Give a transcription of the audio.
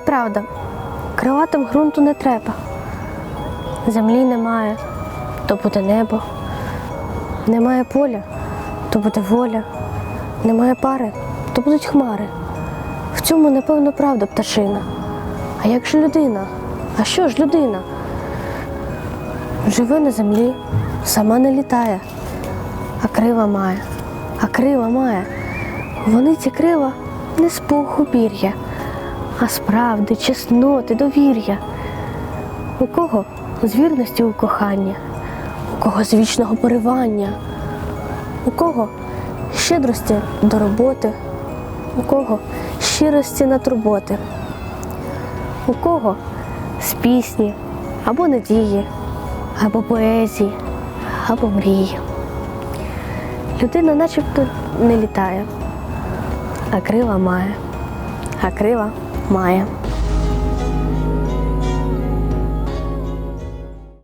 правда, крилатим ґрунту не треба. Землі немає, то буде небо. Немає поля, то буде воля. Немає пари, то будуть хмари. В цьому, напевно, правда пташина. А як же людина? А що ж людина? Живе на землі, сама не літає, а крила має, а крила має. Вони ці крила не з пуху пір'я, а з правди, чесноти, довір'я. У кого з вірності у кохання, у кого з вічного поривання, у кого щедрості до роботи, у кого щирості на турботи, у кого з пісні або надії, або поезії, або мрії. Людина начебто не літає, а крила має, а крила має.